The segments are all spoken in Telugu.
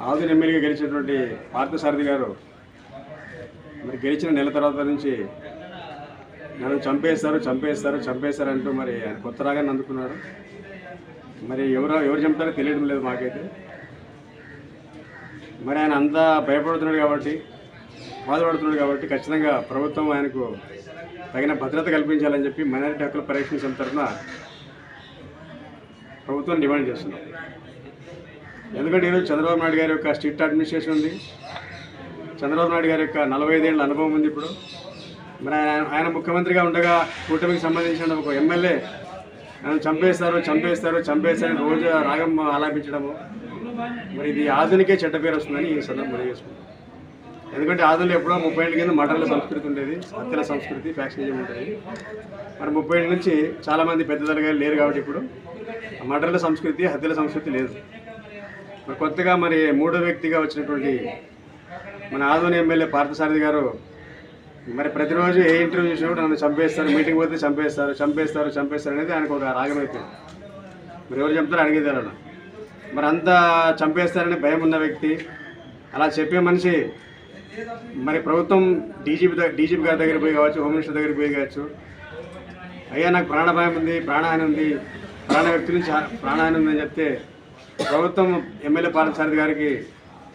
ఆదుని ఎమ్మెల్యేగా గెలిచినటువంటి పార్థసారథి గారు మరి గెలిచిన నెల తర్వాత నుంచి నన్ను చంపేస్తారు చంపేస్తారు చంపేస్తారు అంటూ మరి ఆయన కొత్త రాగాన్ని అందుకున్నాడు మరి ఎవరు ఎవరు చంపుతారో తెలియడం లేదు మాకైతే. మరి ఆయన అంతా భయపడుతున్నాడు కాబట్టి బాధపడుతున్నాడు కాబట్టి ఖచ్చితంగా ప్రభుత్వం ఆయనకు తగిన భద్రత కల్పించాలని చెప్పి మైనారిటీ హక్కుల పరిరక్షణ సంస్థ తరఫున ప్రభుత్వం డిమాండ్ చేస్తున్నాం. ఎందుకంటే ఈరోజు చంద్రబాబు నాయుడు గారి యొక్క స్టేట్ అడ్మినిస్ట్రేషన్ ఉంది. చంద్రబాబు నాయుడు గారి యొక్క నలభై ఐదేళ్ళ అనుభవం ఉంది ఇప్పుడు. మరి ఆయన ఆయన ముఖ్యమంత్రిగా ఉండగా కూటమికి సంబంధించిన ఒక ఎమ్మెల్యే ఆయన చంపేస్తారు చంపేస్తారు చంపేస్తారని రోజు రాగం ఆలాపించడము. మరి ఇది ఆధునికే చెడ్డ పేరు వస్తుందని ఈ సందర్భం చేసుకుంటాం ఎందుకంటే ఆదులు ఎప్పుడో ముప్పై ఏళ్ళ కింద మటర్ల సంస్కృతి ఉండేది హత్యల సంస్కృతి ఫ్యాక్షనిజం ఉండేది. మరి ముప్పై ఏళ్ళ నుంచి చాలామంది పెద్దదలుగా లేరు కాబట్టి ఇప్పుడు మటర్ల సంస్కృతి హత్యల సంస్కృతి లేదు. మరి కొత్తగా మరి మూడో వ్యక్తిగా వచ్చినటువంటి మన ఆదోని ఎమ్మెల్యే పార్థసారథి గారు మరి ప్రతిరోజు ఏ ఇంటర్వ్యూ చేసినా కూడా నన్ను చంపేస్తారు మీటింగ్ పోతే చంపేస్తారు చంపేస్తారు చంపేస్తారు అనేది ఆయనకు ఒక రాగం అయిపోయింది మరి ఎవరు చెప్తారో అడిగేది అలా మరి అంతా చంపేస్తారని భయం ఉన్న వ్యక్తి. అలా చెప్పే మనిషి మరి ప్రభుత్వం డీజీపీ దగ్గర డీజీపీ గారి దగ్గర పోయి కావచ్చు హోమ్ మినిస్టర్ దగ్గర పోయి కావచ్చు అయ్యా నాకు ప్రాణ భయం ఉంది ప్రాణహాని ఉంది ప్రాణ వ్యక్తి నుంచి హా- ప్రాణహాని ఉందని చెప్తే ప్రభుత్వం ఎమ్మెల్యే పార్థసారథి గారికి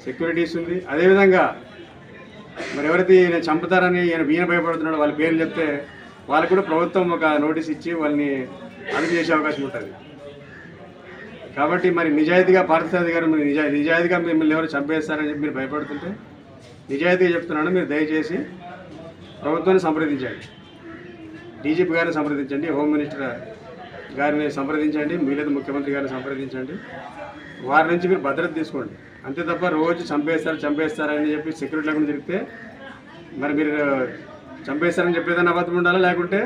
సెక్యూరిటీస్ ఉంది అదేవిధంగా మరి ఎవరైతే ఈయన చంపుతారని ఈయన ఈయన భయపడుతున్నాడో వాళ్ళ పేర్లు చెప్తే వాళ్ళకు కూడా ప్రభుత్వం ఒక నోటీస్ ఇచ్చి వాళ్ళని అదుపు చేసే అవకాశం ఉంటుంది. కాబట్టి మరి నిజాయితీగా పార్థసారథి గారు మీరు నిజా నిజాయితీగా మిమ్మల్ని ఎవరు చంపేస్తారని చెప్పి మీరు భయపడుతుంటే నిజాయితీగా చెప్తున్నాను మీరు దయచేసి ప్రభుత్వాన్ని సంప్రదించండి. డీజీపీ గారిని సంప్రదించండి. హోమ్ మినిస్టర్ గారిని సంప్రదించండి లేదా ముఖ్యమంత్రి గారిని సంప్రదించండి. వారి నుంచి మీరు భద్రత తీసుకోండి. అంతే తప్ప రోజు చంపేస్తారు చంపేస్తారని చెప్పి సెక్యూరిటీ లేకుండా తిరిగితే మరి మీరు చంపేస్తారని చెప్పేదాన్ని అబద్ధం ఉండాలా? లేకుంటే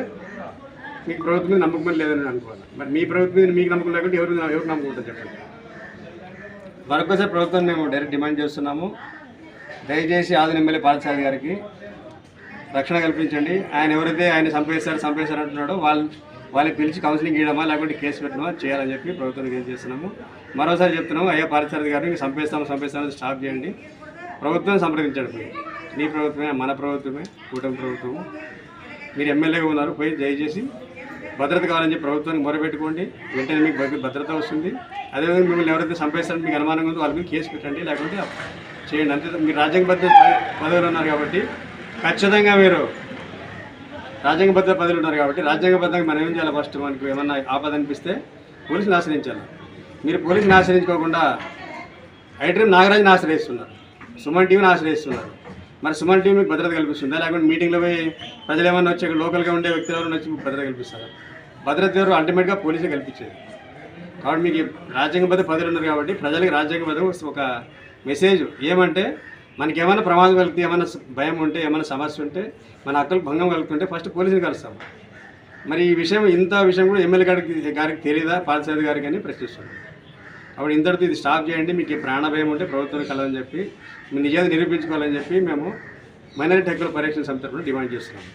మీకు ప్రభుత్వం మీద నమ్మకం లేదని అనుకోవాలి? మరి మీ ప్రభుత్వం మీద మీకు నమ్మకం లేకుంటే ఎవరు ఎవరు నమ్మకం ఉంటుంది చెప్పండి? మరొకసారి ప్రభుత్వం మేము డైరెక్ట్ డిమాండ్ చేస్తున్నాము. దయచేసి ఆదిన ఎమ్మెల్యే పాలసాది గారికి రక్షణ కల్పించండి. ఆయన ఎవరైతే ఆయన చంపేస్తారు చంపేస్తారు అంటున్నాడో వాళ్ళు వాళ్ళకి పిలిచి కౌన్సిలింగ్ ఇవ్వడమా లేకుంటే కేసు పెట్టడమా చేయాలని చెప్పి ప్రభుత్వానికి ఏం చేస్తున్నాము మరోసారి చెప్తున్నాము అయ్యా పార్థసారథి గారిని సంపేస్తాము సంపేస్తామని స్టాప్ చేయండి. ప్రభుత్వం సంప్రదించండి పోయి. నీ ప్రభుత్వమే మన ప్రభుత్వమే కూటమి ప్రభుత్వము. మీరు ఎమ్మెల్యేగా ఉన్నారు పోయి దయచేసి భద్రత కావాలని చెప్పి ప్రభుత్వానికి మొరపెట్టుకోండి. వెంటనే మీకు భద్రత వస్తుంది. అదేవిధంగా మిమ్మల్ని ఎవరైతే సంపేస్తారని మీకు అనుమానంగా ఉందో వాళ్ళ మీద కేసు పెట్టండి లేకుంటే చేయండి. అంతే మీరు రాజ్యాంగబద్ధ పదవులు ఉన్నారు కాబట్టి ఖచ్చితంగా మీరు రాజ్యాంగబద్ధ ప్రజలు ఉన్నారు కాబట్టి రాజ్యాంగబద్ధంగా మనం ఏం చేయాలి ఫస్ట్ మనకు ఏమన్నా ఆపద అనిపిస్తే పోలీసుని ఆశ్రయించాలి. మీరు పోలీసుని ఆశ్రయించుకోకుండా ఐడ్రీమ్ నాగరాజుని ఆశ్రయిస్తున్నారు. సుమన్ టీవీని ఆశ్రయిస్తున్నారు. మరి సుమన్ టీవీ మీకు భద్రత కల్పిస్తుందా? లేకుంటే మీటింగ్లో పోయి ప్రజలు ఏమన్నా వచ్చి లోకల్గా ఉండే వ్యక్తులు ఎవరైనా వచ్చి మీకు భద్రత కల్పిస్తారు? భద్రత ఎవరు అల్టిమేట్గా పోలీసే కల్పించేది. కాబట్టి మీకు రాజ్యాంగ రాజ్యాంగబద్ధ ప్రజలు ఉన్నారు కాబట్టి ప్రజలకు రాజ్యాంగబద్ధ ఒక మెసేజ్ ఏమంటే మనకి ఏమైనా ప్రమాదం కలిగితే ఏమైనా భయం ఉంటే ఏమైనా సమస్య ఉంటే మన అక్కలు భంగం కలుగుతుంటే ఫస్ట్ పోలీసుని కలుస్తాం. మరి ఈ విషయం ఇంత విషయం కూడా ఎమ్మెల్యే గారికి గారికి తెలియదా పాలసారి గారికి అని ప్రశ్నిస్తున్నాం. అప్పుడు ఇంతటితో ఇది స్టాప్ చేయండి. మీకు ప్రాణ ప్రాణభయం ఉంటే ప్రభుత్వానికి కలదని చెప్పి మీ నిజాన్ని నిరూపించుకోవాలని చెప్పి మేము మైనారిటీ హక్కుల పరిరక్షణ సమితి తరఫున డిమాండ్ చేస్తున్నాం.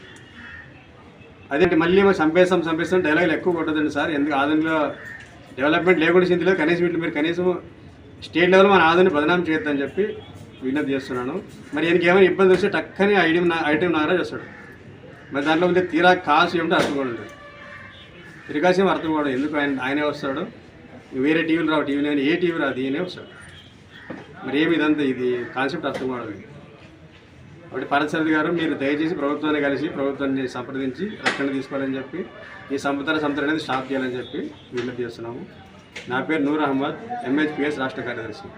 అదేంటి మళ్ళీ మేము సంపేస్తాం సంపేస్తాం డైలాగులు ఎక్కువ కొట్టదండి సార్. ఎందుకు ఆధునిలో డెవలప్మెంట్ లేకుండా చింతలేదు కనీసం వీటిని మీరు కనీసం స్టేట్ లెవెల్ మన ఆధుని బదనాం చేయొద్దని చెప్పి విజ్ఞప్తి చేస్తున్నాను. మరి ఈయనకి ఏమైనా ఇబ్బంది వస్తే టక్కని ఐటమ్ నా ఐటమ్ నాగరాజ్ వస్తాడు మరి దాంట్లో ఉండే తీరా కాసు ఏమిటో అర్థం కూడా ఉంటుంది అర్థం కూడా ఎందుకు ఆయన ఆయనే వస్తాడు? వేరే టీవీలు రావు. టీవీ ఏ టీవీ రాదు. ఈయనే వస్తాడు. మరి ఏమి ఇదంతా? ఇది కాన్సెప్ట్ అర్థం కూడా కాబట్టి పారసారథి గారు మీరు దయచేసి ప్రభుత్వాన్ని కలిసి ప్రభుత్వాన్ని సంప్రదించి రక్షణ తీసుకోవాలని చెప్పి ఈ సంపదల సంపద అనేది స్టాప్ చేయాలని చెప్పి విజ్ఞప్తి చేస్తున్నాము. నా పేరు నూర్ అహ్మద్ ఎంహెచ్పిఎస్ రాష్ట్ర కార్యదర్శి.